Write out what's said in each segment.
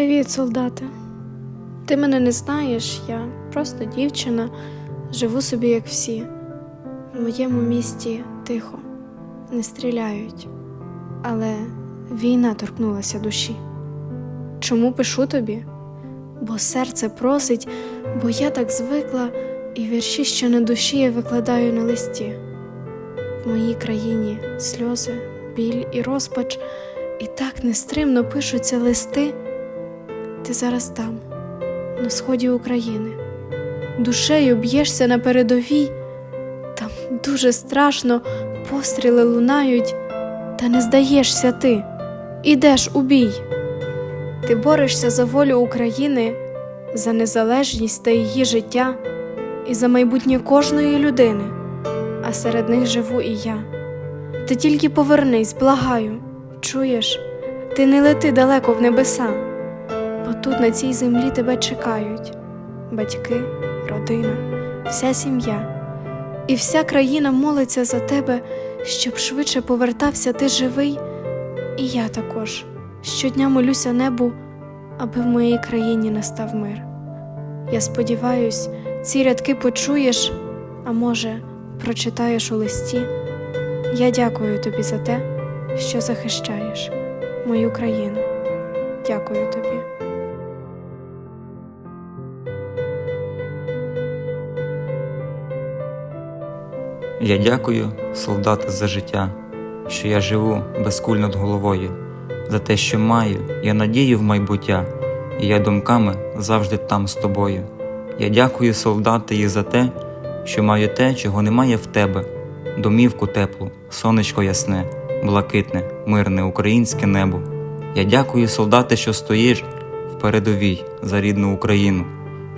Привіт, солдате. Ти мене не знаєш, я просто дівчина, живу собі як всі. В моєму місті тихо, не стріляють, але війна торкнулася душі. Чому пишу тобі? Бо серце просить, бо я так звикла, і вірші, що на душі я викладаю на листі. В моїй країні сльози, біль і розпач, і так нестримно пишуться листи. Ти зараз там, на сході України, душею б'єшся на передовій, там дуже страшно, постріли лунають, та не здаєшся ти, ідеш у бій. Ти борешся за волю України, за незалежність та її життя, і за майбутнє кожної людини, а серед них живу і я. Ти тільки повернись, благаю, чуєш, ти не лети далеко в небеса, бо тут на цій землі тебе чекають батьки, родина, вся сім'я. І вся країна молиться за тебе, щоб швидше повертався ти живий, і я також щодня молюся небу, аби в моїй країні настав мир. Я сподіваюсь, ці рядки почуєш, а може, прочитаєш у листі. Я дякую тобі за те, що захищаєш мою країну. Дякую тобі. Я дякую, солдати, за життя, що я живу без куль над головою, за те, що маю, я надію в майбуття, і я думками завжди там з тобою. Я дякую, солдати, і за те, що маю те, чого немає в тебе, домівку теплу, сонечко ясне, блакитне, мирне українське небо. Я дякую, солдати, що стоїш в передовій за рідну Україну,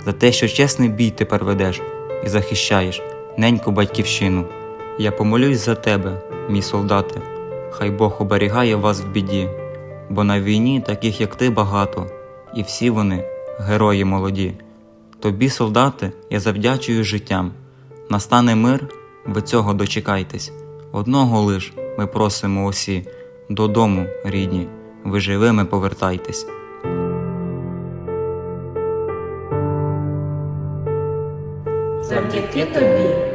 за те, що чесний бій тепер ведеш і захищаєш неньку батьківщину. Я помолюсь за тебе, мій солдате, хай Бог оберігає вас в біді, бо на війні таких, як ти, багато, і всі вони герої молоді. Тобі, солдати, я завдячую життям. Настане мир, ви цього дочекайтесь. Одного лиш ми просимо усі, додому, рідні, ви живими повертайтесь. Завдяки тобі